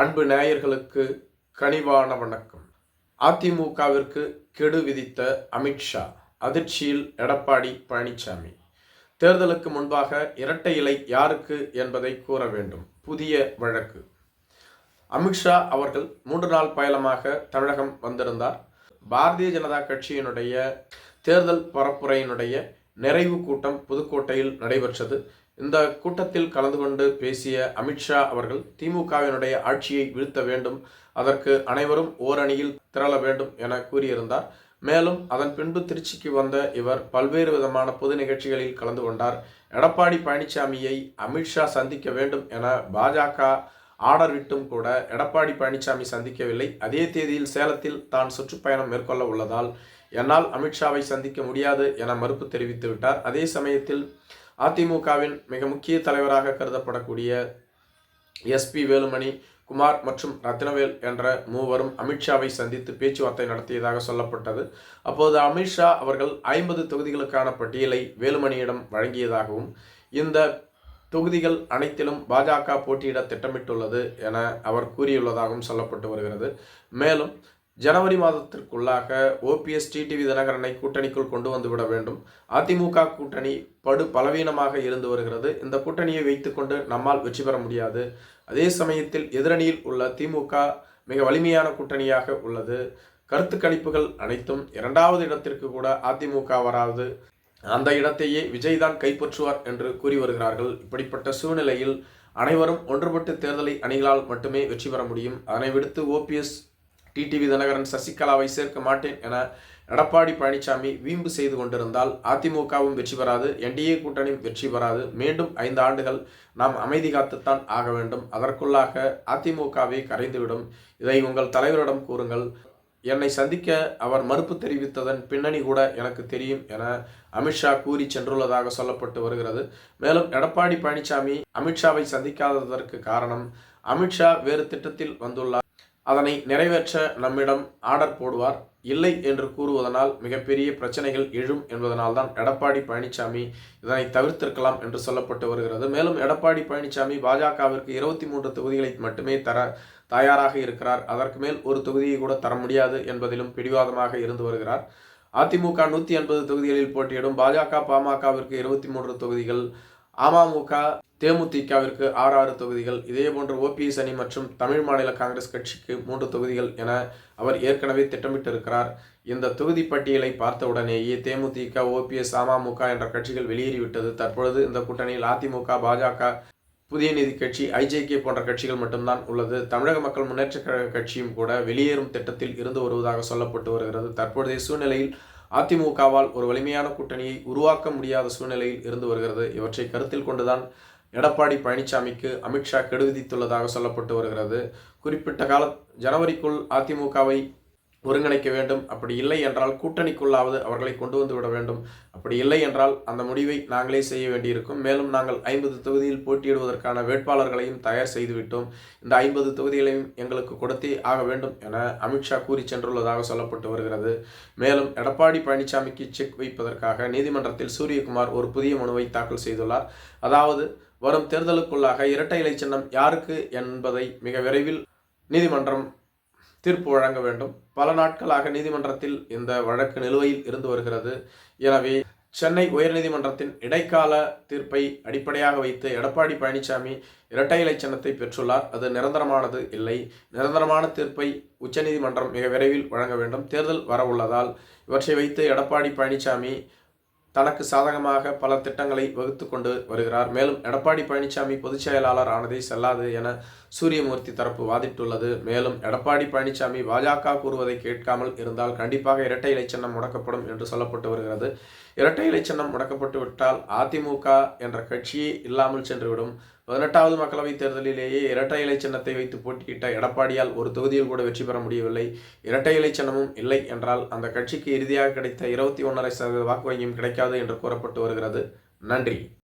அன்பு நேயர்களுக்கு கனிவான வணக்கம். அதிமுகவிற்கு கெடு விதித்த அமித்ஷா அதிர்ச்சியில் எடப்பாடி பழனிசாமி தேர்தலுக்கு முன்பாக இரட்டை இலை யாருக்கு என்பதை கூற வேண்டும். புதிய வழக்கு. அமித்ஷா அவர்கள் மூன்று நாள் பயணமாக தமிழகம் வந்திருந்தார். பாரதிய ஜனதா கட்சியினுடைய தேர்தல் பரப்புரையினுடைய நிறைவு கூட்டம் புதுக்கோட்டையில் நடைபெற்றது. இந்த கூட்டத்தில் கலந்து கொண்டு பேசிய அமித்ஷா அவர்கள் திமுகவினுடைய ஆட்சியை வீழ்த்த வேண்டும் அதற்கு அனைவரும் ஓரணியில் திரள வேண்டும் என கூறியிருந்தார். மேலும் அதன் பின்பு திருச்சிக்கு வந்த இவர் பல்வேறு விதமான பொது நிகழ்ச்சிகளில் கலந்து கொண்டார். எடப்பாடி பழனிசாமியை அமித்ஷா சந்திக்க வேண்டும் என பாஜக ஆர்டர் விட்டும் கூட எடப்பாடி பழனிசாமி சந்திக்கவில்லை. அதே தேதியில் சேலத்தில் தான் சுற்றுப்பயணம் மேற்கொள்ள உள்ளதால் என்னால் அமித்ஷாவை சந்திக்க முடியாது என மறுப்பு தெரிவித்து விட்டார். அதே சமயத்தில் அதிமுகவின் மிக முக்கிய தலைவராக கருதப்படக்கூடிய எஸ்பி வேலுமணி குமார் மற்றும் ரத்னவேல் என்ற மூவரும் அமித்ஷாவை சந்தித்து பேச்சுவார்த்தை நடத்தியதாக சொல்லப்பட்டது. அப்போது அமித்ஷா அவர்கள் ஐம்பது தொகுதிகளுக்கான பட்டியலை வேலுமணியிடம் வழங்கியதாகவும் இந்த தொகுதிகள் அனைத்திலும் பாஜக போட்டியிட திட்டமிட்டுள்ளது என அவர் கூறியுள்ளதாகவும் சொல்லப்பட்டு வருகிறது. மேலும் ஜனவரி மாதத்திற்குள்ளாக ஓபிஎஸ் டிடிவி தினகரனை கூட்டணிக்குள் கொண்டு வந்துவிட வேண்டும். அதிமுக கூட்டணி படு பலவீனமாக இருந்து வருகிறது. இந்த கூட்டணியை வைத்துக்கொண்டு நம்மால் வெற்றி பெற முடியாது. அதே சமயத்தில் எதிரணியில் உள்ள திமுக மிக வலிமையான கூட்டணியாக உள்ளது. கருத்து கணிப்புகள் அனைத்தும் இரண்டாவது இடத்திற்கு கூட அதிமுக வராது. அந்த இடத்தையே விஜய் தான் கைப்பற்றுவார் என்று கூறி வருகிறார்கள். இப்படிப்பட்ட சூழ்நிலையில் அனைவரும் ஒன்றுபட்டு தேர்தலை அணிகளால் மட்டுமே வெற்றி பெற முடியும். அதனை விடுத்து ஓபிஎஸ் டிடிவி தினகரன் சசிகலாவை சேர்க்க மாட்டேன் என எடப்பாடி பழனிசாமி வீம்பு செய்து கொண்டிருந்தால் அதிமுகவும் வெற்றி பெறாது என்டிஏ கூட்டணியும் வெற்றி பெறாது. மீண்டும் ஐந்து ஆண்டுகள் நாம் அமைதி காத்துத்தான் ஆக வேண்டும். அதற்குள்ளாக அதிமுகவே கரைந்துவிடும். இதை உங்கள் தலைவரிடம் கூறுங்கள். என்னை சந்திக்க அவர் மறுப்பு தெரிவித்ததன் பின்னணி கூட எனக்கு தெரியும் என அமித்ஷா கூறி சென்றுள்ளதாக சொல்லப்பட்டு வருகிறது. மேலும் எடப்பாடி பழனிசாமி அமித்ஷாவை சந்திக்காததற்கு காரணம் அமித்ஷா வேறு திட்டத்தில் வந்துள்ளார். அதனை நிறைவேற்ற நம்மிடம் ஆர்டர் போடுவார். இல்லை என்று கூறுவதனால் மிகப்பெரிய பிரச்சனைகள் எழும் என்பதனால் தான் எடப்பாடி பழனிசாமி இதனை தவிர்த்திருக்கலாம் என்று சொல்லப்பட்டு வருகிறது. மேலும் எடப்பாடி பழனிசாமி பாஜகவிற்கு இருபத்தி மூன்று தொகுதிகளை மட்டுமே தர தயாராக இருக்கிறார். அதற்கு மேல் ஒரு தொகுதியை கூட தர முடியாது என்பதிலும் பிடிவாதமாக இருந்து வருகிறார். அதிமுக நூற்றி எண்பது தொகுதிகளில் போட்டியிடும் பாஜக பாமகவிற்கு இருபத்தி மூன்று தொகுதிகள் அமமுக தேமுதிகவிற்கு ஆறு ஆறு தொகுதிகள் இதேபோன்று ஓபிஎஸ் அணி மற்றும் தமிழ் மாநில காங்கிரஸ் கட்சிக்கு மூன்று தொகுதிகள் என அவர் ஏற்கனவே திட்டமிட்டிருக்கிறார். இந்த தொகுதி பட்டியலை பார்த்தவுடனேயே தேமுதிக ஓபிஎஸ் அமமுக என்ற கட்சிகள் வெளியேறிவிட்டது. தற்பொழுது இந்த கூட்டணியில் அதிமுக பாஜக புதிய நீதி கட்சி ஐஜேகே போன்ற கட்சிகள் மட்டும்தான் உள்ளது. தமிழக மக்கள் முன்னேற்ற கழக கட்சியும் கூட வெளியேறும் திட்டத்தில் இருந்து வருவதாக சொல்லப்பட்டு வருகிறது. தற்பொழுதைய சூழ்நிலையில் அதிமுகவால் ஒரு வலிமையான கூட்டணியை உருவாக்க முடியாத சூழ்நிலையில் இருந்து வருகிறது. இவற்றை கருத்தில் கொண்டுதான் எடப்பாடி பழனிசாமிக்கு அமித்ஷா கெடு விதித்துள்ளதாக சொல்லப்பட்டு வருகிறது. குறிப்பிட்ட கால ஜனவரிக்குள் அதிமுகவை ஒருங்கிணைக்க வேண்டும். அப்படி இல்லை என்றால் கூட்டணிக்குள்ளாவது அவர்களை கொண்டு வந்து விட வேண்டும். அப்படி இல்லை என்றால் அந்த முடிவை நாங்களே செய்ய வேண்டியிருக்கும். மேலும் நாங்கள் ஐம்பது தொகுதியில் போட்டியிடுவதற்கான வேட்பாளர்களையும் தயார் செய்துவிட்டோம். இந்த ஐம்பது தொகுதிகளையும் எங்களுக்கு கொடுத்தே ஆக வேண்டும் என அமித்ஷா கூறி சென்றுள்ளதாக சொல்லப்பட்டு வருகிறது. மேலும் எடப்பாடி பழனிசாமிக்கு செக் வைப்பதற்காக நீதிமன்றத்தில் சூரியகுமார் ஒரு புதிய மனுவை தாக்கல் செய்துள்ளார். அதாவது வரும் தேர்தலுக்குள்ளாக இரட்டை இலை சின்னம் யாருக்கு என்பதை மிக விரைவில் நீதிமன்றம் தீர்ப்பு வழங்க வேண்டும். பல நாட்களாக நீதிமன்றத்தில் இந்த வழக்கு நிலுவையில் இருந்து வருகிறது. எனவே சென்னை உயர்நீதிமன்றத்தின் இடைக்கால தீர்ப்பை அடிப்படையாக வைத்து எடப்பாடி பழனிசாமி இரட்டை இலை சின்னத்தை பெற்றுள்ளார். அது நிரந்தரமானது இல்லை. நிரந்தரமான தீர்ப்பை உச்சநீதிமன்றம் மிக விரைவில் வழங்க வேண்டும். தேர்தல் வரவுள்ளதால் இவற்றை வைத்து எடப்பாடி பழனிசாமி தனக்கு சாதகமாக பல திட்டங்களை வகுத்து கொண்டு வருகிறார். மேலும் எடப்பாடி பழனிசாமி பொதுச் செயலாளர் ஆனதே செல்லாது என சூரியமூர்த்தி தரப்பு வாதிட்டுள்ளது. மேலும் எடப்பாடி பழனிசாமி பாஜக கூறுவதை கேட்காமல் இருந்தால் கண்டிப்பாக இரட்டை இலை சின்னம் முடக்கப்படும் என்று சொல்லப்பட்டு வருகிறது. இரட்டை இலை சின்னம் முடக்கப்பட்டு விட்டால் அதிமுக என்ற கட்சியே இல்லாமல் சென்றுவிடும். பதினெட்டாவது மக்களவைத் தேர்தலிலேயே இரட்டை இலை சின்னத்தை வைத்து போட்டியிட்ட எடப்பாடியால் ஒரு தொகுதியில் கூட வெற்றி பெற முடியவில்லை. இரட்டை இலை சின்னமும் இல்லை என்றால் அந்த கட்சிக்கு இறுதியாக கிடைத்த இருபத்தி ஒன்றரை சதவீத வாக்கு வங்கியும் கிடைக்காது என்று கூறப்பட்டு வருகிறது. நன்றி.